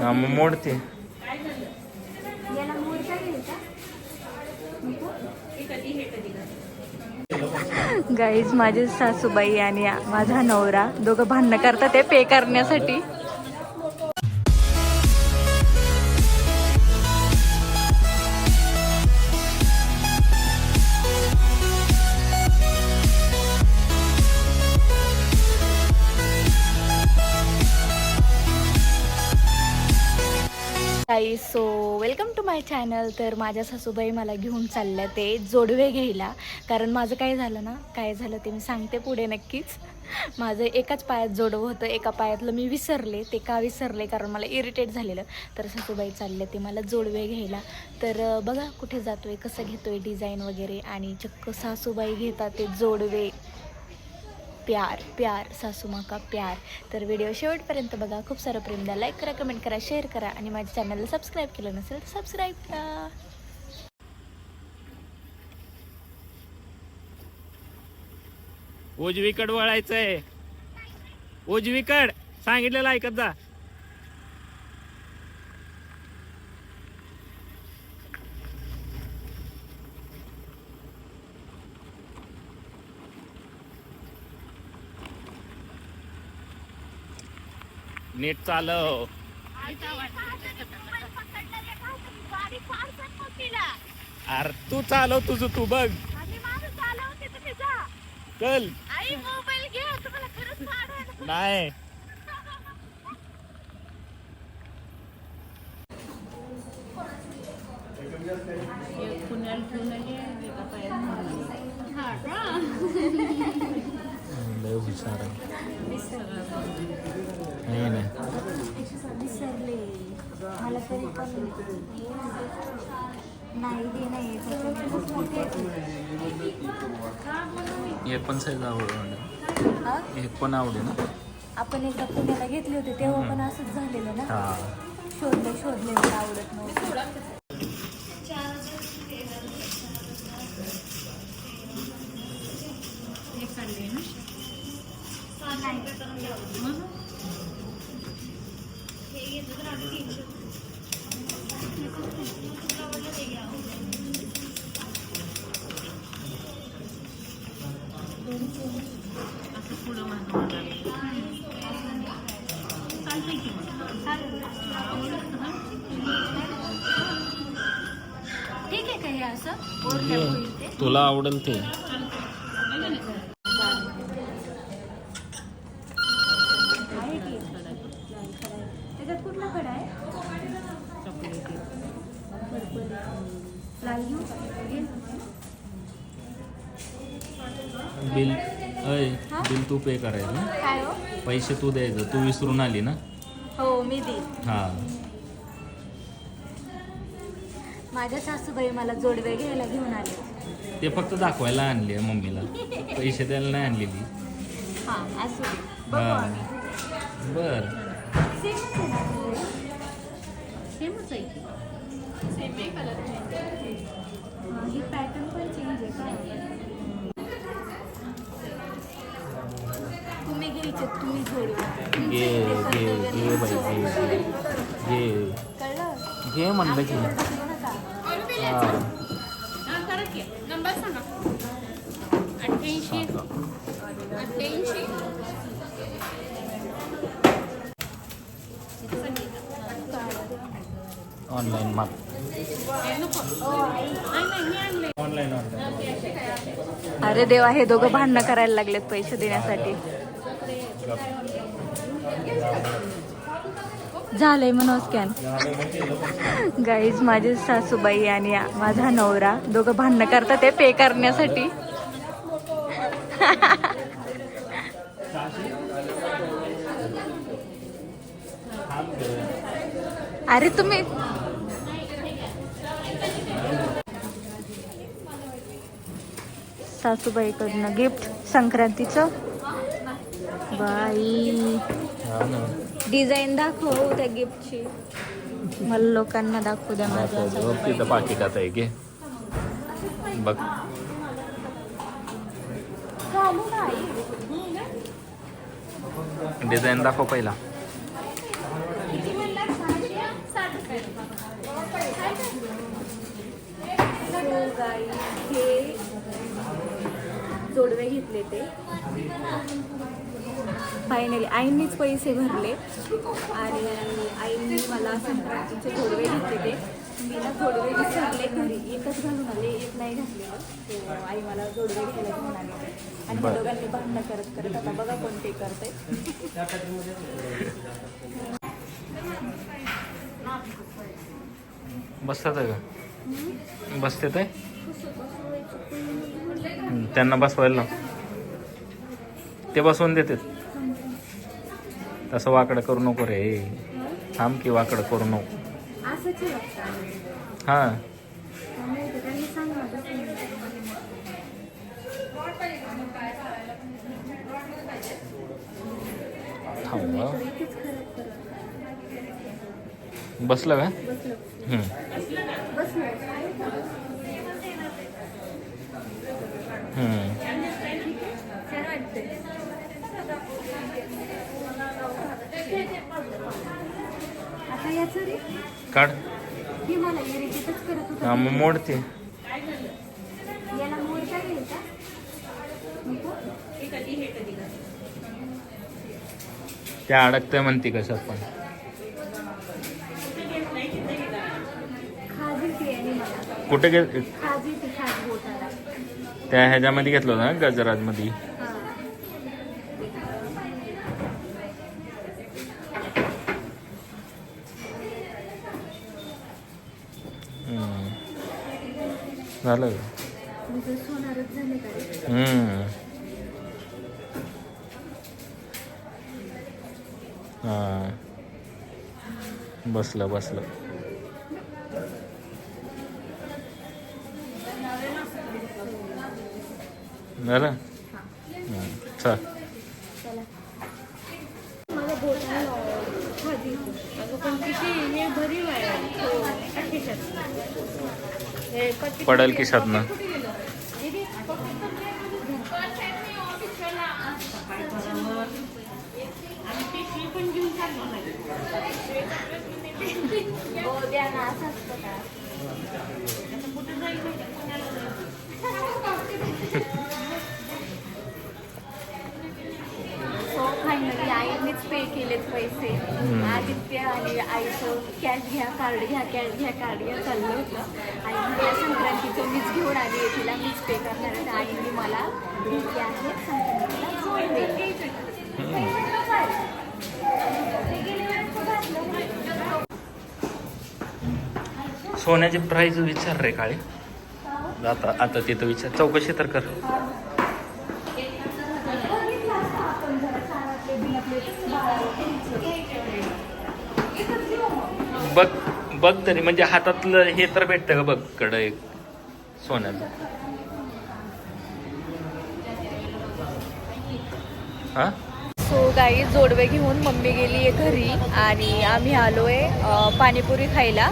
हा मग मोडते. गाईज माझे सासूबाई आणि माझा नवरा दोघं भांडणं करतात ते पे करण्यासाठी. Guys so welcome to my channel तर माझ्या सासूबाई मला घेऊन चालल्या ते जोडवे घ्यायला. कारण माझं काय झालं ना काय झालं ते मी सांगते पुढे नक्कीच. माझं एकाच पायात जोडवं होतं. एका पायातलं मी विसरले ते का विसरले? कारण मला इरिटेट झालेलं. तर सासूबाई चालले ते मला जोडवे घ्यायला. तर बघा कुठे जातोय कसं घेतोय डिझाईन वगैरे. आणि चक्क सासूबाई घेतात ते जोडवे. प्यार प्यार सासू माँ का प्यार. तर व्हिडिओ शेवटपर्यंत बघा. खूप सारं प्रेम द्या. लाईक करा कमेंट करा शेअर करा आणि माझ्या चॅनलला सबस्क्राईब केलं नसेल तर सबस्क्राईब करा. उजवीकड वळायचंय. उजवीकड. सांगितलेलं ऐकत जा. नीट चालव. अरे तू चालव तुझं तू बघ. चल. नाही. लय हुशार आहे नाही विसरले मला तरी पण नाही ते नाही एक पण साईज आवड हा? एक पण आवडे ना? आपण एकदा पुण्याला घेतले होते तेव्हा पण असंच झालेलं ना? शोधले शोधले आवडत नव्हतं. तुला आवडेल ते आहे की त्याच्यात कुठला कडा आहे पर्पल. लाल घेऊ घे. बिल अय बिल तू पे करायचं काय हो? पैसे तू द्यायचं तू विसरून आली ना? हो मी देईन. हा. माझ्या सासूबाई मला जोडवे घ्यायला घेऊन आले. ते फक्त दाखवायला आणली मम्मीला. पैसे द्यायला नाही आणलेली. हां असू दे. बघू हा. आम्ही. बर. सेमच आहे? सेमच सेम आहे कलर हां, ही पॅटर्न पण चेंज आहे का तुम्ही घ्यायचे तुम्ही घे कळलं घे म्हणलं की नंबर सांगा अठ्ठ्याऐंशी अठ्ठ्याऐंशी ऑनलाईन माग अरे देवा हे दोघं भांडणं करायला लागलेत पैसे देण्यासाठी. झालंय म्हणून स्कॅन गाईज माझे सासूबाई आणि माझा नवरा दोघं भांडणं करतात ते पे करण्यासाठी. अरे तुम्ही सासूबाईकडनं गिफ्ट संक्रांतीचं. बाई. हा डिझाईन दाखव त्या गिफ्टची. मला लोकांना दाखवू द्या माझ्या पाकिटात आहे बघ. डिझाईन दाखव पहिला. guys, हे जोडवे घेतले ते. फायनली आईंनीच पैसे भरले. आणि आईंनी मला संक्रांतीचे जोडवे घेतले ते. मी ना जोडवे विसरले घरी. एकच घालून आले एक नाही घातलेलं. तो आई मला जोडवे घ्यायला घेऊन आले. आणि. दोघांनी भांडणं करत करत आता बघा कोण ते करते बसतात का? बसते ते? त्यांना बसवायला ना ते बसवून देतात तसं वाकडं करू नको रे. थांब की वाकडं करू नको. हां. थांब हं. इथेच खराब करा बसलं का? काढ. हे मग मोडते? त्या अडकते म्हणते कशात पण खाज येते आणि मला कुठे गे त्या ह्याच्यामध्ये घेतलं होतं ना गजराजमध्ये. झालं? म्हणजे. हा बसलं बसलं झालं हम्म. चल चला मला बोटाला खाज येते अगं पण किती हे भरीव आहे हो हे पडेल खिशातनं. हो द्या ना असं असतं का? सो पैसे. आदित्य आणि आईचं कॅश घ्या कार्ड घ्या कॅश घ्या कार्ड घ्या चाललं होतं. आई म्हटलं संक्रांतीचं मीच घेऊन आली आहे तिला मीच पे करणार आहे. तर आईने मला घेतले संक्रांतीला जोडवे. सोन्याची प्राईज विचार रे काळे. आता आता तिथं विचार. चौकशी तर कर. बघ बघ तरी म्हणजे हातातलं हे तर भेटतं का बघ कडं एक सोन्याचं. हा? सो गाई जोडवे घेऊन मम्मी गेली आहे घरी आणि आम्ही आलो आहे पाणीपुरी खायला.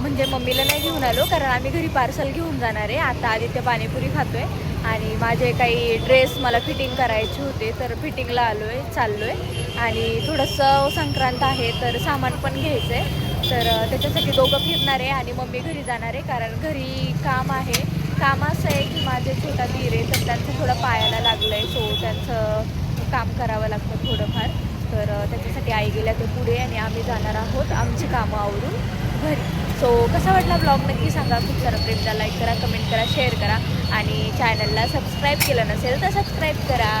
म्हणजे मम्मीला नाही घेऊन आलो कारण आम्ही घरी पार्सल घेऊन जाणार आहे. आता आदित्य पाणीपुरी खातोय आणि माझे काही ड्रेस मला फिटिंग करायचे होते तर फिटिंगला आलो आहे चाललो आहे आणि थोडंसं संक्रांत आहे तर सामान पण घ्यायचं आहे तर त्याच्यासाठी दोघं फिरणार आहे आणि मम्मी घरी जाणार आहे कारण घरी काम आहे. काम असं आहे की माझे छोटा धीर आहे तर त्यांचं थोडं पायाला लागलं आहे सो त्यांचं काम करावं लागतं थोडंफार. तर त्याच्यासाठी आई गेल्या ते पुढे आणि आम्ही जाणार आहोत आमची कामं आवरून घरी. सो कसा वाटला ब्लॉग नक्की सांगा. खूप सारा प्रेमला लाईक करा कमेंट करा शेअर करा आणि चॅनलला सबस्क्राईब केलं नसेल तर सबस्क्राईब करा.